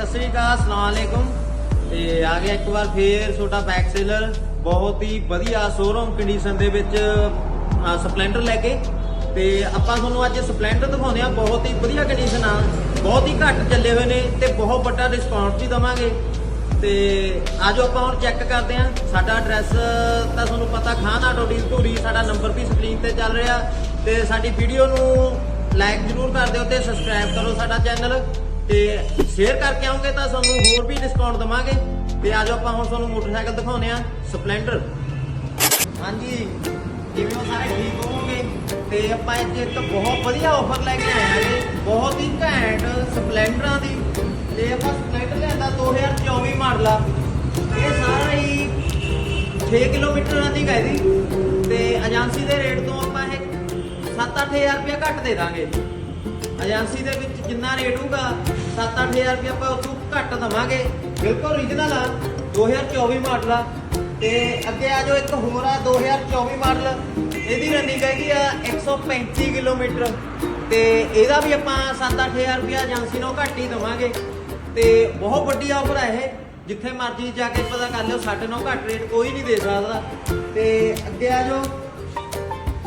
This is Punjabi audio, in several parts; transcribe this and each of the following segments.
ਸਤਿ ਸ਼੍ਰੀ ਅਕਾਲ ਅਸਲਾਮੁਅਲੈਕੁਮ ਤੇ ਆ ਗਿਆ ਇੱਕ ਵਾਰ ਫੇਰ ਛੋਟਾ ਬੈਕ ਸੇਲਰ ਬਹੁਤ ਹੀ ਵਧੀਆ ਸ਼ੋਰੂਮ ਕੰਡੀਸ਼ਨ ਦੇ ਵਿੱਚ ਸਪਲੈਂਡਰ ਲੈ ਕੇ। ਤੇ ਆਪਾਂ ਤੁਹਾਨੂੰ ਅੱਜ ਸਪਲੈਂਡਰ ਦਿਖਾਉਂਦੇ ਆ ਬਹੁਤ ਹੀ ਵਧੀਆ ਕੰਡੀਸ਼ਨ ਆ, ਬਹੁਤ ਹੀ ਘੱਟ ਚੱਲੇ ਹੋਏ ਨੇ ਤੇ ਬਹੁਤ ਵੱਡਾ ਡਿਸਕਾਊਂਟ ਵੀ ਦਵਾਂਗੇ। ਤੇ ਆਜੋ ਆਪਾਂ ਹੁਣ ਚੈੱਕ ਕਰਦੇ ਆ ਸਾਡਾ ਐਡਰੈਸ ਤਾਂ ਤੁਹਾਨੂੰ ਪਤਾ ਖਾਨ ਆਟੋ ਡੀਲ ਧੂਰੀ ਸਾਡਾ ਨੰਬਰ ਵੀ ਸਕਰੀਨ ਤੇ ਚੱਲ ਰਿਹਾ। ਤੇ ਸਾਡੀ ਵੀਡੀਓ ਨੂੰ ਲਾਈਕ ਜ਼ਰੂਰ ਕਰ ਦਿਓ ਤੇ ਸਬਸਕ੍ਰਾਈਬ ਕਰੋ ਸਾਡਾ ਚੈਨਲ ਤੇ ਸ਼ੇਅਰ ਕਰਕੇ ਆਉਂਗੇ ਤਾਂ ਤੁਹਾਨੂੰ ਹੋਰ ਵੀ ਡਿਸਕਾਊਂਟ ਦਵਾਂਗੇ। ਤੇ ਆਜੋ ਆਪਾਂ ਹੁਣ ਤੁਹਾਨੂੰ ਮੋਟਰਸਾਈਕਲ ਦਿਖਾਉਨੇ ਆ ਸਪਲੈਂਡਰ ਹਾਂਜੀ, ਜਿਵੇਂ ਉਹ ਸਾਰੇ ਠੀਕ ਹੋਵੋਗੇ ਤੇ ਆਪਾਂ ਇੱਥੇ ਇੱਕ ਬਹੁਤ ਵਧੀਆ ਆਫਰ ਲੈ ਕੇ ਆਏ ਹਾਂ ਬਹੁਤ ਹੀ ਘੈਂਟ ਸਪਲੈਂਡਰਾਂ ਦੀ। ਤੇ ਆਪਾਂ ਸਪਲੈਂਡਰ ਲਿਆਂਦਾ 2024 ਮਾਡਲ ਆ। ਇਹ ਸਾਰਾ ਹੀ 6 ਕਿਲੋਮੀਟਰਾਂ ਦੀ ਗਈ ਦੀ ਤੇ ਏਜੰਸੀ ਦੇ ਰੇਟ ਤੋਂ ਆਪਾਂ ਇਹ 7-8000 ਰੁਪਏ ਘੱਟ ਦੇ ਦਾਂਗੇ। ਏਜੰਸੀ ਦੇ ਵਿੱਚ ਜਿੰਨਾ ਰੇਟ ਹੋਊਗਾ 7-8000 ਰੁਪਏ ਆਪਾਂ ਉਦੋਂ ਘੱਟ ਦਵਾਂਗੇ। ਬਿਲਕੁਲ ਓਰੀਜਨਲ ਆ 2024 ਮਾਡਲ ਆ। ਤੇ ਅੱਗੇ ਆ ਜਾਓ, ਇੱਕ ਹੋਰ ਆ 2024 ਮਾਡਲ ਇਹਦੀ ਰਨਿੰਗ ਹੈਗੀ ਆ 135 ਕਿਲੋਮੀਟਰ। ਤੇ ਇਹਦਾ ਵੀ ਆਪਾਂ 7-8000 ਰੁਪਏ ਏਜੰਸੀ ਨੂੰ ਘੱਟ ਹੀ ਦਵਾਂਗੇ। ਤੇ ਬਹੁਤ ਵੱਡੀ ਆਫਰ ਆ ਇਹ। ਜਿੱਥੇ ਮਰਜ਼ੀ ਜਾ ਕੇ ਪਤਾ ਕਰ ਲਿਓ, ਸਾਡੇ ਨਾਲ ਘੱਟ ਰੇਟ ਕੋਈ ਨਹੀਂ ਦੇ ਸਕਦਾ। ਤੇ ਅੱਗੇ ਆ ਜਾਓ,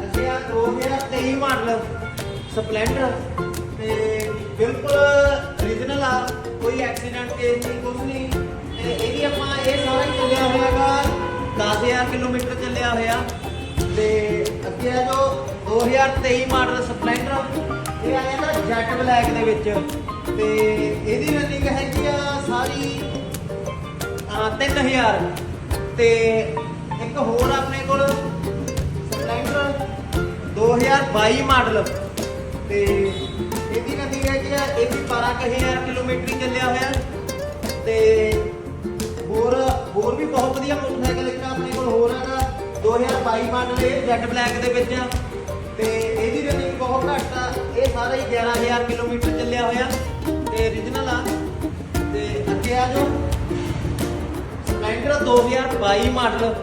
ਅੱਗੇ ਆ 2023 ਮਾਡਲ ਸਪਲੈਂਡਰ ਤੇ ਬਿਲਕੁਲ ਓਰੀਜਨਲ ਆ, ਕੋਈ ਐਕਸੀਡੈਂਟ ਕੇਸ ਨਹੀਂ ਕੁਝ ਨਹੀਂ। ਤੇ ਇਹਦੀ ਆਪਾਂ ਇਹ ਸਾਰਾ ਹੀ ਚੱਲਿਆ ਹੋਇਆਗਾ 10000 ਕਿਲੋਮੀਟਰ ਚੱਲਿਆ ਹੋਇਆ। ਤੇ ਅੱਗੇ ਆ ਜੋ 2023 ਮਾਡਲ ਸਪਲੈਂਡਰ ਇਹ ਆਇਆ ਨਾ ਜੈਟ ਬਲੈਕ ਦੇ ਵਿੱਚ। ਤੇ ਇਹਦੀ ਰਨਿੰਗ ਹੈਗੀ ਆ ਸਾਰੀ, ਆ 3000 ਤੇ ਇੱਕ ਹੋਰ ਆਪਣੇ ਕੋਲ ਸਪਲੈਂਡਰ 2022 ਮਾਡਲ। ਤੇ ਇਹਦੀ ਨਦੀ ਹੈਗੀ ਆ, ਇਹ ਵੀ 12000 ਕਿਲੋਮੀਟਰ ਹੀ ਚੱਲਿਆ ਹੋਇਆ। ਤੇ ਹੋਰ ਹੋਰ ਵੀ ਬਹੁਤ ਵਧੀਆ ਮੋਟਰਸਾਈਕਲ ਇੱਕ ਆਪਣੇ ਕੋਲ ਹੋਰ ਹੈਗਾ 2022 ਮਾਡਲ ਇਹ ਜੈਟ ਬਲੈਕ ਦੇ ਵਿੱਚ। ਆ ਤੇ ਇਹਦੀ ਰਨਿੰਗ ਬਹੁਤ ਘੱਟ ਆ, ਇਹ ਸਾਰਾ ਹੀ 11000 ਕਿਲੋਮੀਟਰ ਚੱਲਿਆ ਹੋਇਆ। ਤੇ origignal ਆ। ਤੇ ਅੱਗੇ ਆ ਜੋ ਸਪਲੈਂਡਰ 2022 ਮਾਡਲ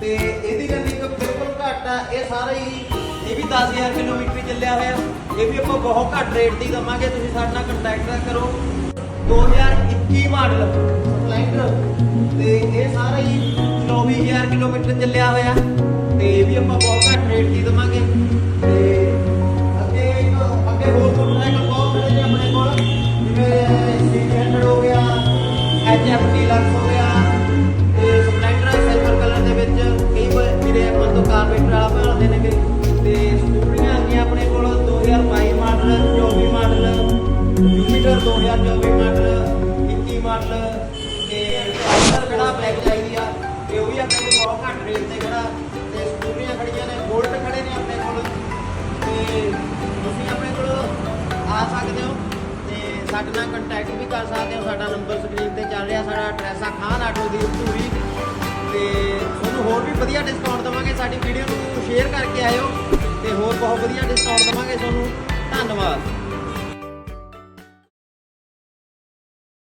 ਤੇ ਇਹਦੀ ਰਨਿੰਗ ਬਿਲਕੁਲ ਘੱਟ ਆ, ਇਹ ਸਾਰਾ ਹੀ ਇਹ ਵੀ 10000 ਕਿਲੋਮੀਟਰ ਹੀ ਚੱਲਿਆ ਹੋਇਆ। ਇਹ ਵੀ ਆਪਾਂ ਬਹੁਤ ਘੱਟ ਰੇਟ ਦੀ ਦਵਾਂਗੇ। ਤੁਸੀਂ ਸਾਡੇ ਨਾਲ ਕੰਟੈਕਟ ਕਰੋ। 2021 ਮਾਡਲ ਸਪਲੈਂਡਰ ਤੇ ਇਹ ਸਾਰਾ ਹੀ 24000 ਕਿਲੋਮੀਟਰ ਚੱਲਿਆ ਹੋਇਆ। ਤੇ ਇਹ ਵੀ ਆਪਾਂ ਬਹੁਤ ਘੱਟ ਰੇਟ ਦੀ ਦਵਾਂਗੇ। ਤੁਸੀਂ ਆਪਣੇ ਕੋਲ ਆ ਸਕਦੇ ਹੋ ਤੇ ਸਾਡੇ ਨਾਲ ਕੰਟੈਕਟ ਵੀ ਕਰ ਸਕਦੇ ਹੋ। ਸਾਡਾ ਨੰਬਰ ਸਕਰੀਨ ਤੇ ਚੱਲ ਰਿਹਾ, ਸਾਡਾ ਐਡਰੈਸ ਆ ਖਾਨ ਆਟੋ ਦੀ ਧੂਰੀ। ਤੇ ਤੁਹਾਨੂੰ ਹੋਰ ਵੀ ਵਧੀਆ ਡਿਸਕਾਊਂਟ ਦਵਾਂਗੇ। ਸਾਡੀ ਵੀਡੀਓ ਨੂੰ ਸ਼ੇਅਰ ਕਰਕੇ ਆਇਓ ਤੇ ਹੋਰ ਬਹੁਤ ਵਧੀਆ ਡਿਸਕਾਊਂਟ ਦਵਾਂਗੇ ਤੁਹਾਨੂੰ। ਧੰਨਵਾਦ।